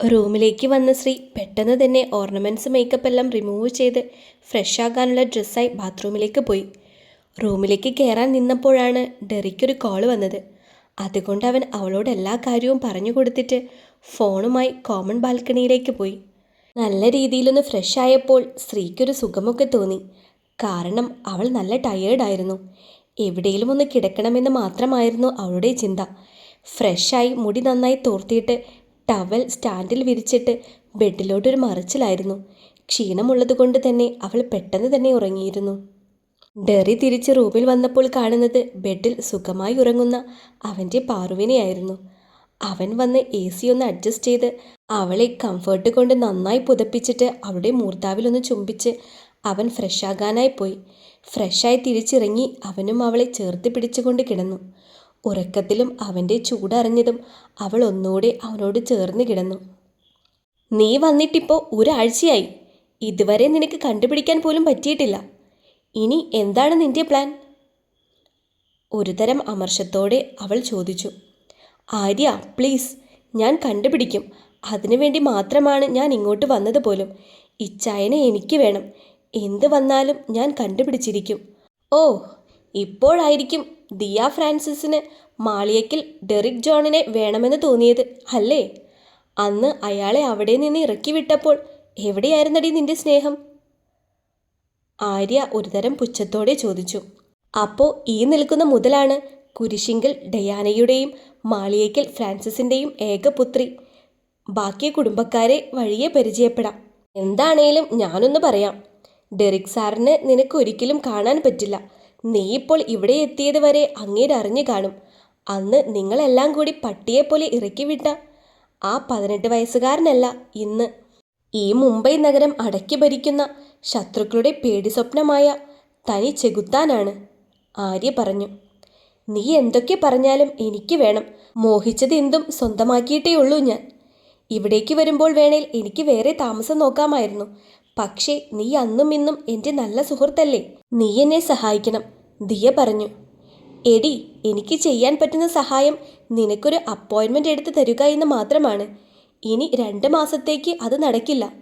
റൂമിലേക്ക് വന്ന ശ്രീ പെട്ടെന്ന് തന്നെ ഓർണമെന്റ്സ് മേക്കപ്പ് എല്ലാം റിമൂവ് ചെയ്ത് ഫ്രഷ് ആകാനുള്ള ഡ്രസ്സായി ബാത്റൂമിലേക്ക് പോയി. റൂമിലേക്ക് കയറാൻ നിന്നപ്പോഴാണ് ഡെറിക്കൊരു കോൾ വന്നത്. അതുകൊണ്ട് അവൻ അവളോട് എല്ലാ കാര്യവും പറഞ്ഞു കൊടുത്തിട്ട് ഫോണുമായി കോമൺ ബാൽക്കണിയിലേക്ക് പോയി. നല്ല രീതിയിലൊന്ന് ഫ്രഷ് ആയപ്പോൾ സ്ത്രീക്കൊരു സുഖമൊക്കെ തോന്നി. കാരണം അവൾ നല്ല ടയേർഡായിരുന്നു എവിടെയെങ്കിലും ഒന്ന് കിടക്കണമെന്ന് മാത്രമായിരുന്നു അവളുടെ ചിന്ത. ഫ്രഷായി മുടി നന്നായി തോർത്തിയിട്ട് ടവൽ സ്റ്റാൻഡിൽ വിരിച്ചിട്ട് ബെഡിലോട്ടൊരു മറിച്ചിലായിരുന്നു. ക്ഷീണമുള്ളത് കൊണ്ട് തന്നെ അവൾ പെട്ടെന്ന് തന്നെ ഉറങ്ങിയിരുന്നു. ഡെറി തിരിച്ച് റൂമിൽ വന്നപ്പോൾ കാണുന്നത് ബെഡിൽ സുഖമായി ഉറങ്ങുന്ന അവന്റെ പാറുവിനെയായിരുന്നു. അവൻ വന്ന് എ സി ഒന്ന് അഡ്ജസ്റ്റ് ചെയ്ത് അവളെ കംഫർട്ട് കൊണ്ട് നന്നായി പുതപ്പിച്ചിട്ട് അവളുടെ മൂർത്താവിലൊന്ന് ചുംബിച്ച് അവൻ ഫ്രഷാകാനായി പോയി. ഫ്രഷായി തിരിച്ചിറങ്ങി അവനും അവളെ ചേർത്ത് പിടിച്ചുകൊണ്ട് കിടന്നു. ഉറക്കത്തിലും അവന്റെ ചൂടറിഞ്ഞതും അവൾ ഒന്നുകൂടെ അവനോട് ചേർന്ന് കിടന്നു. നീ വന്നിട്ടിപ്പോൾ ഒരാഴ്ചയായി. ഇതുവരെ നിനക്ക് കണ്ടുപിടിക്കാൻ പോലും പറ്റിയിട്ടില്ല. ഇനി എന്താണ് നിന്റെ പ്ലാൻ? ഒരുതരം അമർഷത്തോടെ അവൾ ചോദിച്ചു. ആര്യ പ്ലീസ് ഞാൻ കണ്ടുപിടിക്കും. അതിനുവേണ്ടി മാത്രമാണ് ഞാൻ ഇങ്ങോട്ട് വന്നത് പോലും. ഇച്ചായനെ എനിക്ക് വേണം. എന്ത് വന്നാലും ഞാൻ കണ്ടുപിടിച്ചിരിക്കും. ഓ ഇപ്പോഴായിരിക്കും ദിയ ഫ്രാൻസിസിന് മാളിയക്കിൽ ഡെറിക് ജോണിനെ വേണമെന്ന് തോന്നിയത് അല്ലേ? അന്ന് അയാളെ അവിടെ നിന്ന് ഇറക്കി വിട്ടപ്പോൾ എവിടെയായിരുന്നടി നിന്റെ സ്നേഹം? ആര്യ ഒരുതരം പുച്ഛത്തോടെ ചോദിച്ചു. അപ്പോൾ ഈ നിൽക്കുന്ന മുതലാണ് കുരിശിങ്കൽ ഡയാനയുടെയും മാളിയേക്കൽ ഫ്രാൻസിസിന്റെയും ഏകപുത്രി ബാക്കി കുടുംബക്കാരെ വഴിയെ പരിചയപ്പെടാം. എന്താണേലും ഞാനൊന്ന് പറയാം. ഡെറിക് സാറിന് നിനക്കൊരിക്കലും കാണാൻ പറ്റില്ല. നീ ഇപ്പോൾ ഇവിടെ എത്തിയത് വരെ അങ്ങേര് അറിഞ്ഞു കാണും. അന്ന് നിങ്ങളെല്ലാം കൂടി പട്ടിയെപ്പോലെ ഇറക്കി വിട്ട. ആ പതിനെട്ട് വയസ്സുകാരനല്ല ഇന്ന്. ഈ മുംബൈ നഗരം അടക്കി ഭരിക്കുന്ന ശത്രുക്കളുടെ പേടി സ്വപ്നമായ തനി ചെകുത്താനാണ് ആര്യ പറഞ്ഞു. നീ എന്തൊക്കെ പറഞ്ഞാലും എനിക്ക് വേണം. മോഹിച്ചത് എന്തും സ്വന്തമാക്കിയിട്ടേ ഉള്ളൂ ഞാൻ. ഇവിടേക്ക് വരുമ്പോൾ വേണേൽ എനിക്ക് വേറെ താമസം നോക്കാമായിരുന്നു. പക്ഷേ നീ അന്നും ഇന്നും എന്റെ നല്ല സുഹൃത്തല്ലേ? നീ എന്നെ സഹായിക്കണം. ദിയ പറഞ്ഞു എടി എനിക്ക് ചെയ്യാൻ പറ്റുന്ന സഹായം നിനക്കൊരു അപ്പോയിൻമെന്റ് എടുത്ത് തരിക എന്ന് മാത്രമാണ്. ഇനി രണ്ട് മാസത്തേക്ക് അത് നടക്കില്ല.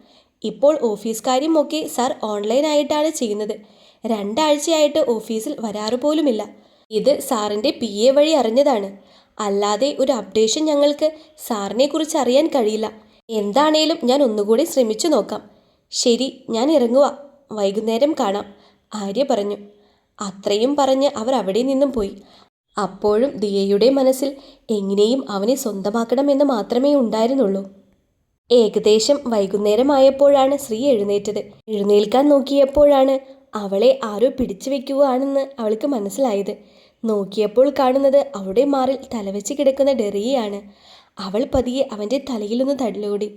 ഇപ്പോൾ ഓഫീസ് കാര്യമൊക്കെ സാർ ഓൺലൈനായിട്ടാണ് ചെയ്യുന്നത്. രണ്ടാഴ്ചയായിട്ട് ഓഫീസിൽ വരാറ് പോലുമില്ല. ഇത് സാറിന്റെ പി എ വഴി അറിഞ്ഞതാണ്. അല്ലാതെ ഒരു അപ്ഡേഷൻ ഞങ്ങൾക്ക് സാറിനെ കുറിച്ച് അറിയാൻ കഴിയില്ല. എന്താണേലും ഞാൻ ഒന്നുകൂടി ശ്രമിച്ചു നോക്കാം. ശരി ഞാൻ ഇറങ്ങുക വൈകുന്നേരം കാണാം ആര്യ പറഞ്ഞു. അത്രയും പറഞ്ഞ് അവർ അവിടെ നിന്നും പോയി. അപ്പോഴും ദിയയുടെ മനസ്സിൽ എങ്ങനെയും അവനെ സ്വന്തമാക്കണമെന്ന് മാത്രമേ ഉണ്ടായിരുന്നുള്ളൂ. ഏകദേശം വൈകുന്നേരമായപ്പോഴാണ് ശ്രീ എഴുന്നേറ്റത്. എഴുന്നേൽക്കാൻ നോക്കിയപ്പോഴാണ് അവളെ ആരോ പിടിച്ചു വെക്കുകയാണെന്ന് അവൾക്ക് മനസ്സിലായത്. നോക്കിയപ്പോൾ കാണുന്നത് അവളുടെ മാറിൽ തലവെച്ച് കിടക്കുന്ന ഡെറിയാണ് അവൾ പതിയെ അവന്റെ തലയിലൊന്ന് തടലോടി.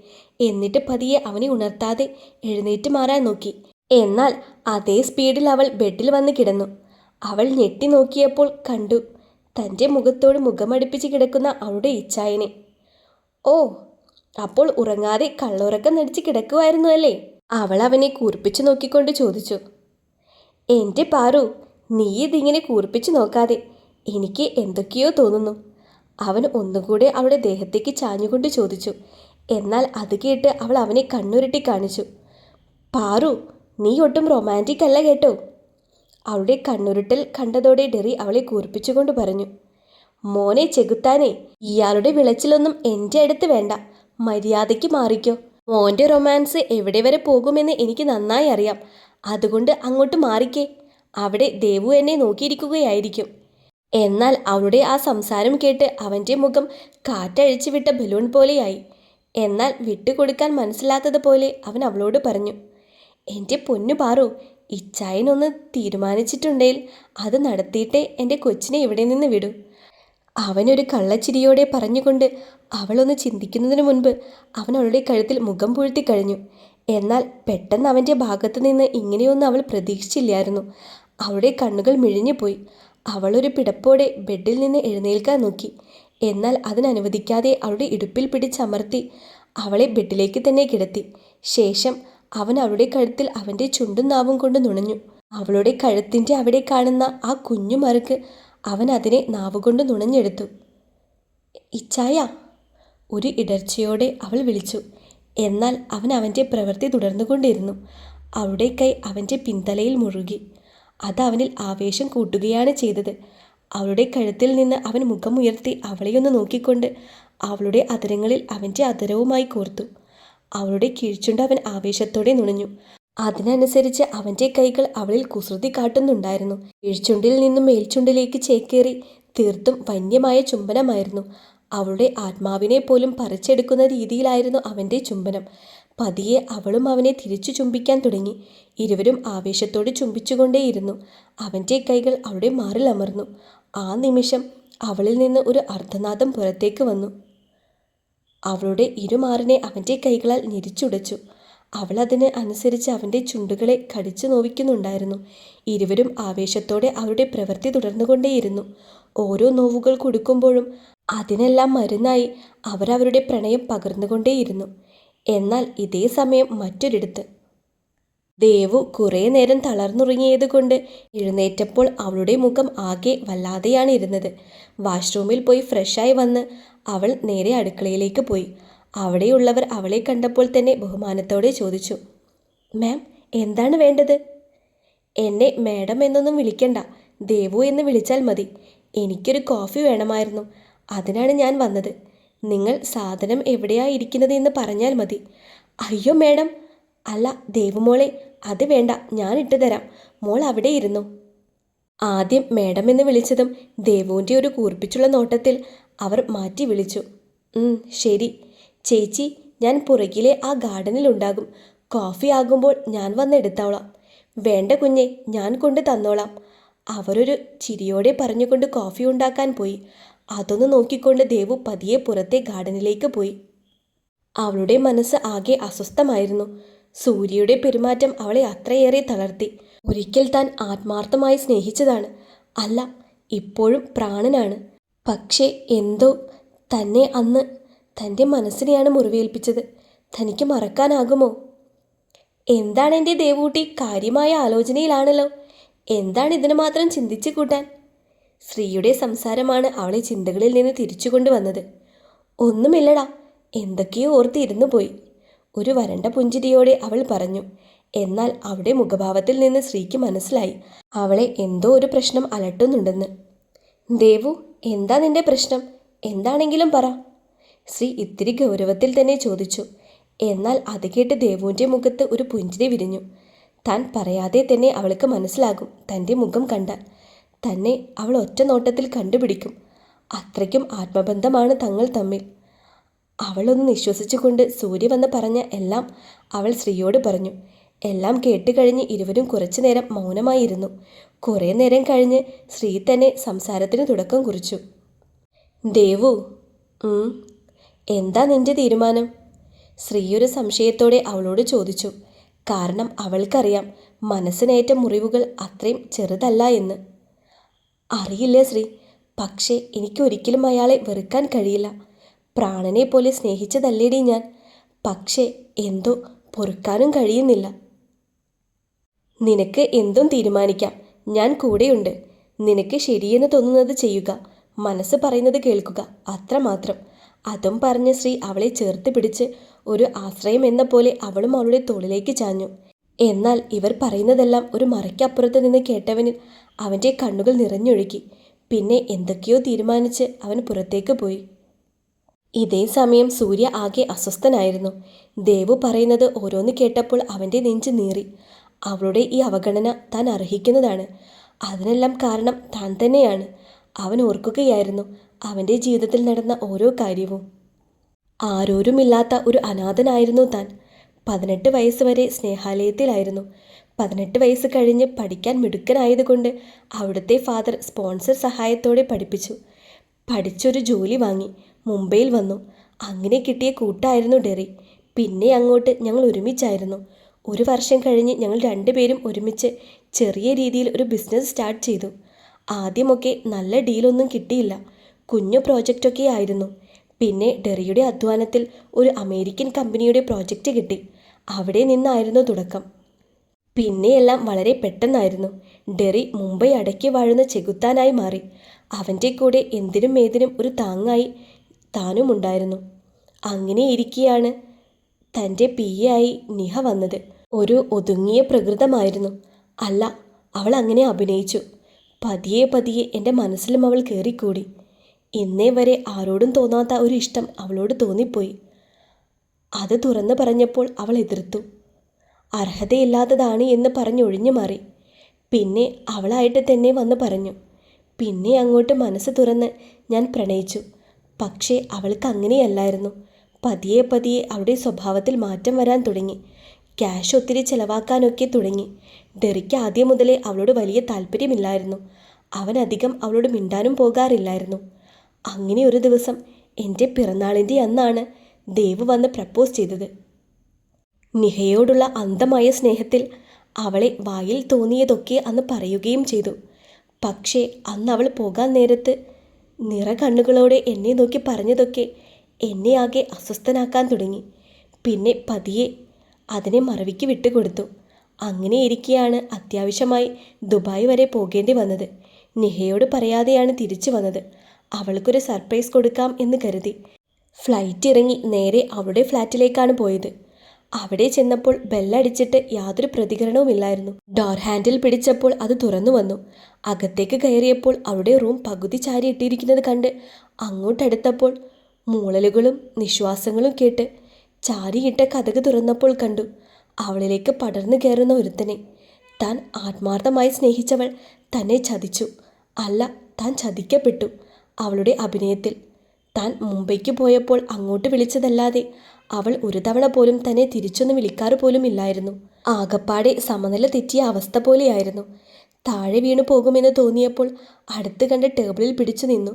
എന്നിട്ട് പതിയെ അവനെ ഉണർത്താതെ എഴുന്നേറ്റ് മാറാൻ നോക്കി. എന്നാൽ അതേ സ്പീഡിൽ അവൾ ബെഡിൽ വന്ന് കിടന്നു. അവൾ ഞെട്ടി നോക്കിയപ്പോൾ കണ്ടു തന്റെ മുഖത്തോട് മുഖമടുപ്പിച്ച് കിടക്കുന്ന അവളുടെ ഇച്ഛായനെ. ഓ അപ്പോൾ ഉറങ്ങാതെ കള്ളുറക്കം നടിച്ച് കിടക്കുമായിരുന്നു അല്ലേ? അവൾ അവനെ കൂർപ്പിച്ചു നോക്കിക്കൊണ്ട് ചോദിച്ചു. എന്റെ പാറു നീ ഇതിങ്ങനെ കൂർപ്പിച്ചു നോക്കാതെ എനിക്ക് എന്തൊക്കെയോ തോന്നുന്നു. അവൻ ഒന്നുകൂടെ അവളുടെ ദേഹത്തേക്ക് ചാഞ്ഞുകൊണ്ട് ചോദിച്ചു. എന്നാൽ അത് കേട്ട് അവൾ അവനെ കണ്ണുരുട്ടി കാണിച്ചു. പാറു നീ ഒട്ടും റൊമാന്റിക് അല്ല കേട്ടോ. അവളുടെ കണ്ണുരുട്ടൽ കണ്ടതോടെ ഡെറി അവളെ കൂർപ്പിച്ചുകൊണ്ട് പറഞ്ഞു മോനെ ചെകുത്താനെ ഇയാളുടെ വിളച്ചിലൊന്നും എന്റെ അടുത്ത് വേണ്ട. മര്യാദയ്ക്ക് മാറിക്കോ. മോന്റെ റൊമാൻസ് എവിടെ വരെ പോകുമെന്ന് എനിക്ക് നന്നായി അറിയാം. അതുകൊണ്ട് അങ്ങോട്ട് മാറിക്കേ. അവിടെ ദേവു എന്നെ നോക്കിയിരിക്കുകയായിരിക്കും. എന്നാൽ അവളുടെ ആ സംസാരം കേട്ട് അവന്റെ മുഖം കാറ്റഴിച്ചു വിട്ട ബലൂൺ പോലെയായി. എന്നാൽ വിട്ടുകൊടുക്കാൻ മനസ്സിലാത്തതുപോലെ അവൻ അവളോട് പറഞ്ഞു എന്റെ പൊന്നു പാറു ഇച്ചായനൊന്ന് തീരുമാനിച്ചിട്ടുണ്ടെങ്കിൽ അത് നടത്തിയിട്ടേ എന്റെ കൊച്ചിനെ ഇവിടെ നിന്ന് വിടൂ. അവനൊരു കള്ളച്ചിരിയോടെ പറഞ്ഞുകൊണ്ട് അവളൊന്ന് ചിന്തിക്കുന്നതിന് മുൻപ് അവൻ അവളുടെ കഴുത്തിൽ മുഖം പൂഴ്ത്തി കഴിഞ്ഞു. എന്നാൽ പെട്ടെന്ന് അവന്റെ ഭാഗത്ത് നിന്ന് ഇങ്ങനെയൊന്നും അവൾ പ്രതീക്ഷിച്ചില്ലായിരുന്നു. അവളുടെ കണ്ണുകൾ മിഴിഞ്ഞുപോയി അവളൊരു പിടപ്പോടെ ബെഡിൽ നിന്ന് എഴുന്നേൽക്കാൻ നോക്കി. എന്നാൽ അതിനനുവദിക്കാതെ അവളുടെ ഇടുപ്പിൽ പിടിച്ചമർത്തി അവളെ ബെഡിലേക്ക് തന്നെ കിടത്തി. ശേഷം അവൻ അവളുടെ കഴുത്തിൽ അവന്റെ ചുണ്ടും നാവും കൊണ്ട് നുണഞ്ഞു. അവളുടെ കഴുത്തിന്റെ അവിടെ കാണുന്ന ആ കുഞ്ഞു മറുക്ക് അവൻ അതിനെ നാവുകൊണ്ട് നുണഞ്ഞെടുത്തു. ഇച്ചായ ഒരു ഇടർച്ചയോടെ അവൾ വിളിച്ചു. എന്നാൽ അവൻ അവന്റെ പ്രവൃത്തി തുടർന്നുകൊണ്ടിരുന്നു അവളുടെ കൈ അവന്റെ പിന്തലയിൽ മുഴുകി. അത് അവനിൽ ആവേശം കൂട്ടുകയാണ് ചെയ്തത്. അവളുടെ കഴുത്തിൽ നിന്ന് അവൻ മുഖമുയർത്തി അവളെയൊന്ന് നോക്കിക്കൊണ്ട് അവളുടെ അതരങ്ങളിൽ അവന്റെ അതരവുമായി കോർത്തു. അവളുടെ കീഴ്ച്ചുണ്ട് അവൻ ആവേശത്തോടെ നുണഞ്ഞു. അതിനനുസരിച്ച് അവന്റെ കൈകൾ അവളിൽ കുസൃതി കാട്ടുന്നുണ്ടായിരുന്നു. കീഴ്ച്ചുണ്ടിൽ നിന്നും മേൽച്ചുണ്ടിലേക്ക് ചേക്കേറി തീർത്തും വന്യമായ ചുംബനമായിരുന്നു. അവളുടെ ആത്മാവിനെ പോലും പറിച്ചെടുക്കുന്ന രീതിയിലായിരുന്നു അവന്റെ ചുംബനം. പതിയെ അവളും അവനെ തിരിച്ചു ചുംബിക്കാൻ തുടങ്ങി. ഇരുവരും ആവേശത്തോടെ ചുംബിച്ചുകൊണ്ടേയിരുന്നു. അവന്റെ കൈകൾ അവളുടെ മാറിൽ അമർന്നു ആ നിമിഷം അവളിൽ നിന്ന് ഒരു അർദ്ധനാദം പുറത്തേക്ക് വന്നു. അവളുടെ ഇരുമാറിനെ അവന്റെ കൈകളാൽ ഞെരിച്ചുടച്ചു. അവൾ അതിന് അനുസരിച്ച് അവന്റെ ചുണ്ടുകളെ കടിച്ചു നോവിക്കുന്നുണ്ടായിരുന്നു. ഇരുവരും ആവേശത്തോടെ അവരുടെ പ്രവൃത്തി തുടർന്നുകൊണ്ടേയിരുന്നു. ഓരോ നോവുകൾ കൊടുക്കുമ്പോഴും അതിനെല്ലാം മരുന്നായി അവരവരുടെ പ്രണയം പകർന്നുകൊണ്ടേയിരുന്നു. എന്നാൽ ഇതേ സമയം മറ്റൊരിടത്ത് ദേവു കുറേ നേരം തളർന്നുറങ്ങിയത് കൊണ്ട് എഴുന്നേറ്റപ്പോൾ അവളുടെ മുഖം ആകെ വല്ലാതെയാണ് ഇരുന്നത്. വാഷ്റൂമിൽ പോയി ഫ്രഷായി വന്ന് അവൾ നേരെ അടുക്കളയിലേക്ക് പോയി. അവിടെയുള്ളവർ അവളെ കണ്ടപ്പോൾ തന്നെ ബഹുമാനത്തോടെ ചോദിച്ചു മാം എന്താണ് വേണ്ടത്? എന്നെ മാഡം എന്നൊന്നും വിളിക്കണ്ട. ദേവു എന്ന് വിളിച്ചാൽ മതി. എനിക്കൊരു കോഫി വേണമായിരുന്നു. അതിനാണ് ഞാൻ വന്നത്. നിങ്ങൾ സാധനം എവിടെയാ ഇരിക്കുന്നത് എന്ന് പറഞ്ഞാൽ മതി. അയ്യോ മാഡം അല്ല ദേവുമോളെ അത് വേണ്ട ഞാൻ ഇട്ടു തരാം. മോൾ അവിടെ ഇരുന്നു. ആദ്യം മേഡം എന്ന് വിളിച്ചതും ദേവുവിന്റെ ഒരു കൂർപ്പിച്ചുള്ള നോട്ടത്തിൽ അവർ മാറ്റി വിളിച്ചു. ശരി. ചേച്ചി ഞാൻ പുറകിലെ ആ ഗാർഡനിലുണ്ടാകും കോഫി ആകുമ്പോൾ ഞാൻ വന്ന് എടുത്തോളാം. വേണ്ട കുഞ്ഞെ ഞാൻ കൊണ്ട് തന്നോളാം. അവരൊരു ചിരിയോടെ പറഞ്ഞുകൊണ്ട് കോഫി ഉണ്ടാക്കാൻ പോയി. അതൊന്ന് നോക്കിക്കൊണ്ട് ദേവു പതിയെ പുറത്തെ ഗാർഡനിലേക്ക് പോയി. അവളുടെ മനസ്സ് ആകെ അസ്വസ്ഥമായിരുന്നു. സൂര്യയുടെ പെരുമാറ്റം അവളെ അത്രയേറെ തളർത്തി. ഒരിക്കൽ താൻ ആത്മാർത്ഥമായി സ്നേഹിച്ചതാണ്. അല്ല ഇപ്പോഴും പ്രാണനാണ്. പക്ഷേ എന്തോ തന്നെ അന്ന് തന്റെ മനസ്സിനെയാണ് മുറിവേൽപ്പിച്ചത്. തനിക്ക് മറക്കാനാകുമോ? എന്താണ് എന്റെ ദേവൂട്ടി കാര്യമായ ആലോചനയിലാണല്ലോ? എന്താണ് ഇതിന് മാത്രം ചിന്തിച്ചു കൂട്ടാൻ? ശ്രീയുടെ സംസാരമാണ് അവളെ ചിന്തകളിൽ നിന്ന് തിരിച്ചു കൊണ്ടുവന്നത് ഒന്നുമില്ലടാ എന്തൊക്കെയോ ഓർത്തിരുന്നു പോയി. ഒരു വരണ്ട പുഞ്ചിരിയോടെ അവൾ പറഞ്ഞു. എന്നാൽ അവിടെ മുഖഭാവത്തിൽ നിന്ന് ശ്രീക്ക് മനസ്സിലായി. അവളെ എന്തോ ഒരു പ്രശ്നം അലട്ടുന്നുണ്ടെന്ന്. ദേവു എന്താ നിന്റെ പ്രശ്നം? എന്താണെങ്കിലും പറ. ശ്രീ ഇത്തിരി ഗൗരവത്തിൽ തന്നെ ചോദിച്ചു. എന്നാൽ അത് കേട്ട് ദേവുവിന്റെ മുഖത്ത് ഒരു പുഞ്ചിരി വിരിഞ്ഞു. താൻ പറയാതെ തന്നെ അവൾക്ക് മനസ്സിലാകും. തന്റെ മുഖം കണ്ടാൽ തന്നെ അവൾ ഒറ്റ നോട്ടത്തിൽ കണ്ടുപിടിക്കും. അത്രയ്ക്കും ആത്മബന്ധമാണ് തങ്ങൾ തമ്മിൽ. അവളൊന്ന് നിശ്വസിച്ചുകൊണ്ട് സൂര്യ വന്ന് പറഞ്ഞ എല്ലാം അവൾ ശ്രീയോട് പറഞ്ഞു. എല്ലാം കേട്ടുകഴിഞ്ഞ് ഇരുവരും കുറച്ചു നേരം മൗനമായിരുന്നു. കുറേ നേരം കഴിഞ്ഞ് ശ്രീ തന്നെ സംസാരത്തിന് തുടക്കം കുറിച്ചു. ദേവു എന്താ നിന്റെ തീരുമാനം? ശ്രീ ഒരു സംശയത്തോടെ അവളോട് ചോദിച്ചു. കാരണം അവൾക്കറിയാം മനസ്സിനേറ്റ മുറിവുകൾ അത്രയും ചെറുതല്ല എന്ന്. അറിയില്ല ശ്രീ പക്ഷേ എനിക്കൊരിക്കലും അയാളെ വെറുക്കാൻ കഴിയില്ല. പ്രാണനെ പോലെ സ്നേഹിച്ചതല്ലേടി ഞാൻ. പക്ഷേ എന്തോ പൊറുക്കാനും കഴിയുന്നില്ല. നിനക്ക് എന്തും തീരുമാനിക്കാം. ഞാൻ കൂടെയുണ്ട്. നിനക്ക് ശരിയെന്ന് തോന്നുന്നത് ചെയ്യുക. മനസ്സ് പറയുന്നത് കേൾക്കുക. അത്രമാത്രം അതും പറഞ്ഞ ശ്രീ അവളെ ചേർത്ത് പിടിച്ച് ഒരു ആശ്രയം എന്ന പോലെ അവളും അവളുടെ തോളിലേക്ക് ചാഞ്ഞു. എന്നാൽ ഇവർ പറയുന്നതെല്ലാം ഒരു മറയ്ക്കപ്പുറത്ത് നിന്ന് കേട്ടവനിൽ അവന്റെ കണ്ണുകൾ നിറഞ്ഞൊഴുകി. പിന്നെ എന്തൊക്കെയോ തീരുമാനിച്ച് അവൻ പുറത്തേക്ക് പോയി. ഇതേ സമയം സൂര്യ ആകെ അസ്വസ്ഥനായിരുന്നു. ദേവു പറയുന്നത് ഓരോന്ന് കേട്ടപ്പോൾ അവന്റെ നെഞ്ച് നീറി. അവളുടെ ഈ അവഗണന താൻ അർഹിക്കുന്നതാണ്. അതിനെല്ലാം കാരണം താൻ തന്നെയാണ്. അവൻ ഓർക്കുകയായിരുന്നു അവന്റെ ജീവിതത്തിൽ നടന്ന ഓരോ കാര്യവും. ആരോരുമില്ലാത്ത ഒരു അനാഥനായിരുന്നു താൻ. പതിനെട്ട് വയസ്സ് വരെ സ്നേഹാലയത്തിലായിരുന്നു. പതിനെട്ട് വയസ്സ് കഴിഞ്ഞ് പഠിക്കാൻ മിടുക്കനായതുകൊണ്ട് അവിടുത്തെ ഫാദർ സ്പോൺസർ സഹായത്തോടെ പഠിപ്പിച്ചു. പഠിച്ചൊരു ജോലി വാങ്ങി. മുംബൈയിൽ വന്നു. അങ്ങനെ കിട്ടിയ കൂട്ടായിരുന്നു ഡെറി. പിന്നെ അങ്ങോട്ട് ഞങ്ങൾ ഒരുമിച്ചായിരുന്നു. ഒരു വർഷം കഴിഞ്ഞ് ഞങ്ങൾ രണ്ടുപേരും ഒരുമിച്ച് ചെറിയ രീതിയിൽ ഒരു ബിസിനസ് സ്റ്റാർട്ട് ചെയ്തു. ആദ്യമൊക്കെ നല്ല ഡീലൊന്നും കിട്ടിയില്ല. കുഞ്ഞു പ്രോജക്റ്റൊക്കെ ആയിരുന്നു. പിന്നെ ഡെറിയുടെ അധ്വാനത്തിൽ ഒരു അമേരിക്കൻ കമ്പനിയുടെ പ്രോജക്റ്റ് കിട്ടി. അവിടെ നിന്നായിരുന്നു തുടക്കം. പിന്നെയെല്ലാം വളരെ പെട്ടെന്നായിരുന്നു. ഡെറി മുംബൈ അടക്കി വാഴുന്ന ചെകുത്താനായി മാറി. അവന്റെ കൂടെ എന്തിനും ഏതിനും ഒരു താങ്ങായി താനും ഉണ്ടായിരുന്നു അങ്ങനെ ഇരിക്കെയാണ് തന്റെ പി ആയി നിഹ വന്നത്. ഒരു ഒതുങ്ങിയ പ്രകൃതമായിരുന്നു. അല്ല അവൾ അങ്ങനെ അഭിനയിച്ചു. പതിയെ പതിയെ എന്റെ മനസ്സിലും അവൾ കയറിക്കൂടി. ഇന്നേ വരെ ആരോടും തോന്നാത്ത ഒരു ഇഷ്ടം അവളോട് തോന്നിപ്പോയി. അത് തുറന്നു പറഞ്ഞപ്പോൾ അവൾ എതിർത്തു. അർഹതയില്ലാത്തതാണ് എന്ന് പറഞ്ഞൊഴിഞ്ഞു മാറി. പിന്നെ അവളായിട്ട് തന്നെ വന്ന് പറഞ്ഞു. പിന്നെ അങ്ങോട്ട് മനസ്സ് തുറന്ന് ഞാൻ പ്രണയിച്ചു. പക്ഷേ അവൾക്ക് അങ്ങനെയല്ലായിരുന്നു. പതിയെ പതിയെ അവളുടെ സ്വഭാവത്തിൽ മാറ്റം വരാൻ തുടങ്ങി. ക്യാഷ് ഒത്തിരി ചെലവാക്കാനൊക്കെ തുടങ്ങി. ഡെറിക്ക് ആദ്യം മുതലേ അവളോട് വലിയ താല്പര്യമില്ലായിരുന്നു. അവൻ അധികം അവളോട് മിണ്ടാനും പോകാറില്ലായിരുന്നു. അങ്ങനെ ഒരു ദിവസം എന്റെ പിറന്നാളിന്റെ അന്നാണ് ദേവ് വന്ന് പ്രപ്പോസ് ചെയ്തത്. നിഹയോടുള്ള അന്ധമായ സ്നേഹത്തിൽ അവളെ വായിൽ തോന്നിയതൊക്കെ അന്ന് പറയുകയും ചെയ്തു. പക്ഷേ അന്ന് അവൾ പോകാൻ നേരത്ത് നിറ കണ്ണുകളോടെ എന്നെ നോക്കി പറഞ്ഞതൊക്കെ എന്നെ ആകെ അസ്വസ്ഥനാക്കാൻ തുടങ്ങി. പിന്നെ പതിയെ അതിനെ മറവിക്ക് വിട്ടുകൊടുത്തു. അങ്ങനെ ഇരിക്കെയാണ് അത്യാവശ്യമായി ദുബായ് വരെ പോകേണ്ടി വന്നത്. നിഹയോട് പറയാതെയാണ് തിരിച്ചു വന്നത്. അവൾക്കൊരു സർപ്രൈസ് കൊടുക്കാം എന്ന് കരുതി. ഫ്ലൈറ്റ് ഇറങ്ങി നേരെ അവളുടെ ഫ്ലാറ്റിലേക്കാണ് പോയത്. അവിടെ ചെന്നപ്പോൾ ബെല്ലടിച്ചിട്ട് യാതൊരു പ്രതികരണവുമില്ലായിരുന്നു. ഡോർ ഹാൻഡിൽ പിടിച്ചപ്പോൾ അത് തുറന്നു വന്നു. അകത്തേക്ക് കയറിയപ്പോൾ അവിടെ റൂം പകുതി ചാരിയിട്ടിരിക്കുന്നത് കണ്ട് അങ്ങോട്ടടുത്തപ്പോൾ മൂളലുകളും നിശ്വാസങ്ങളും കേട്ട് ചാരിയിട്ട കഥക് തുറന്നപ്പോൾ കണ്ടു. അവളിലേക്ക് പടർന്നു കയറുന്ന ഒരുത്തനെ. താൻ ആത്മാർത്ഥമായി സ്നേഹിച്ചവൾ തന്നെ ചതിച്ചു. അല്ല താൻ ചതിക്കപ്പെട്ടു അവളുടെ അഭിനയത്തിൽ. താൻ മുംബൈക്ക് പോയപ്പോൾ അങ്ങോട്ട് വിളിച്ചതല്ലാതെ അവൾ ഒരു തവണ പോലും തന്നെ തിരിച്ചൊന്ന് വിളിക്കാറ് പോലും ഇല്ലായിരുന്നു. ആകപ്പാടെ സമനില തെറ്റിയ അവസ്ഥ പോലെയായിരുന്നു. താഴെ വീണു പോകുമെന്ന് തോന്നിയപ്പോൾ അടുത്ത് കണ്ട ടേബിളിൽ പിടിച്ചു നിന്നു.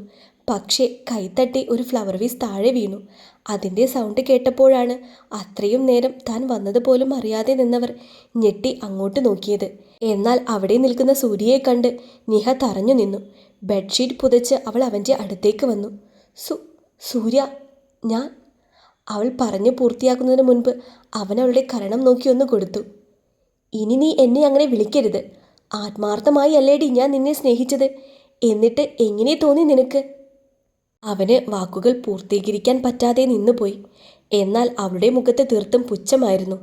പക്ഷേ കൈത്തട്ടി ഒരു ഫ്ലവർ വീസ് താഴെ വീണു. അതിന്റെ സൗണ്ട് കേട്ടപ്പോഴാണ് അത്രയും നേരം താൻ വന്നത് പോലും അറിയാതെ നിന്നവർ ഞെട്ടി അങ്ങോട്ട് നോക്കിയത്. എന്നാൽ അവിടെ നിൽക്കുന്ന സൂര്യയെ കണ്ട് നിഹ തറഞ്ഞു നിന്നു. ബെഡ്ഷീറ്റ് പുതച്ച് അവൾ അവന്റെ അടുത്തേക്ക് വന്നു. സു സൂര്യ ഞാൻ അവൾ പറഞ്ഞു പൂർത്തിയാക്കുന്നതിന് മുൻപ് അവൻ അവളുടെ കരണം നോക്കി ഒന്ന് കൊടുത്തു. ഇനി നീ എന്നെ അങ്ങനെ വിളിക്കരുത്. ആത്മാർത്ഥമായി അല്ലേടി ഞാൻ നിന്നെ സ്നേഹിച്ചത്. എന്നിട്ട് എങ്ങനെ തോന്നി നിനക്ക്? അവന് വാക്കുകൾ പൂർത്തീകരിക്കാൻ പറ്റാതെ നിന്നുപോയി. എന്നാൽ അവളുടെ മുഖത്ത് തീർത്തും പുച്ഛമായിരുന്നു.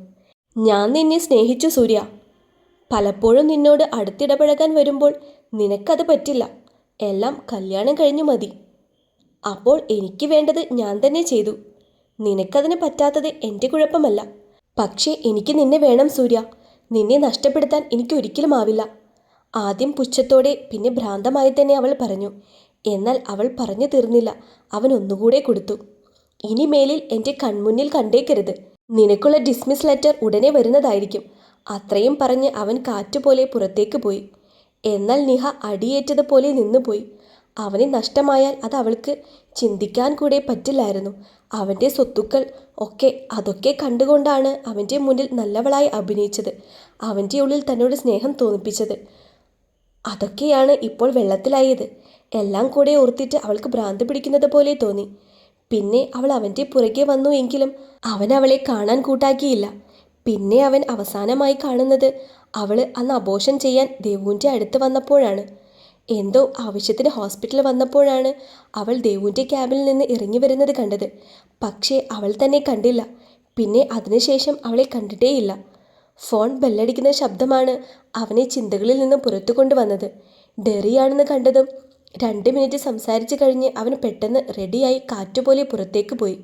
ഞാൻ നിന്നെ സ്നേഹിച്ചു സൂര്യ. പലപ്പോഴും നിന്നോട് അടുത്തിടപഴകാൻ വരുമ്പോൾ നിനക്കത് പറ്റില്ല. എല്ലാം കല്യാണം കഴിഞ്ഞു മതി. അപ്പോൾ എനിക്ക് വേണ്ടത് ഞാൻ തന്നെ ചെയ്തു. നിനക്കതിന് പറ്റാത്തത് എന്റെ കുഴപ്പമല്ല. പക്ഷേ എനിക്ക് നിന്നെ വേണം സൂര്യ. നിന്നെ നഷ്ടപ്പെടുത്താൻ എനിക്ക് ഒരിക്കലും ആവില്ല. ആദ്യം പുച്ഛത്തോടെ പിന്നെ ഭ്രാന്തമായി തന്നെ അവൾ പറഞ്ഞു. എന്നാൽ അവൾ പറഞ്ഞു തീർന്നില്ല. അവൻ ഒന്നുകൂടെ കൊടുത്തു. ഇനി മേലിൽ എന്റെ കൺമുന്നിൽ കണ്ടേക്കരുത്. നിനക്കുള്ള ഡിസ്മിസ് ലെറ്റർ ഉടനെ വരുന്നതായിരിക്കും. അത്രയും പറഞ്ഞ് അവൻ കാറ്റുപോലെ പുറത്തേക്ക് പോയി. എന്നാൽ നിഹ അടിയേറ്റതുപോലെ നിന്നുപോയി. അവനെ നഷ്ടമായാൽ അത് അവൾക്ക് ചിന്തിക്കാൻ കൂടെ പറ്റില്ലായിരുന്നു. അവന്റെ സ്വത്തുക്കൾ ഒക്കെ അതൊക്കെ കണ്ടുകൊണ്ടാണ് അവന്റെ മുന്നിൽ നല്ലവളായി അഭിനയിച്ചത്. അവന്റെ ഉള്ളിൽ തന്നോട് സ്നേഹം തോന്നിപ്പിച്ചത്. അതൊക്കെയാണ് ഇപ്പോൾ വെള്ളത്തിലായത്. എല്ലാം കൂടെ ഓർത്തിട്ട് അവൾക്ക് ഭ്രാന്ത് പിടിക്കുന്നത് പോലെ തോന്നി. പിന്നെ അവൾ അവന്റെ പുറകെ വന്നു എങ്കിലും അവൻ അവളെ കാണാൻ കൂട്ടാക്കിയില്ല. പിന്നെ അവൻ അവസാനമായി കാണുന്നത് അവൾ അന്ന് അബോഷൻ ചെയ്യാൻ ദേവുവിന്റെ അടുത്ത് വന്നപ്പോഴാണ്. എന്തോ ആവശ്യത്തിന് ഹോസ്പിറ്റലിൽ വന്നപ്പോഴാണ് അവൾ ദേവുവിന്റെ ക്യാബിൽ നിന്ന് ഇറങ്ങി വരുന്നത് കണ്ടത്. പക്ഷേ അവൾ തന്നെ കണ്ടില്ല. പിന്നെ അതിനുശേഷം അവളെ കണ്ടിട്ടേയില്ല. ഫോൺ ബെല്ലടിക്കുന്ന ശബ്ദമാണ് അവനെ ചിന്തകളിൽ നിന്ന് പുറത്തു കൊണ്ടുവന്നത്. ഡെറിയാണെന്ന് കണ്ടതും രണ്ട് മിനിറ്റ് സംസാരിച്ചു കഴിഞ്ഞ് അവൻ പെട്ടെന്ന് റെഡിയായി കാറ്റുപോലെ പുറത്തേക്ക് പോയി.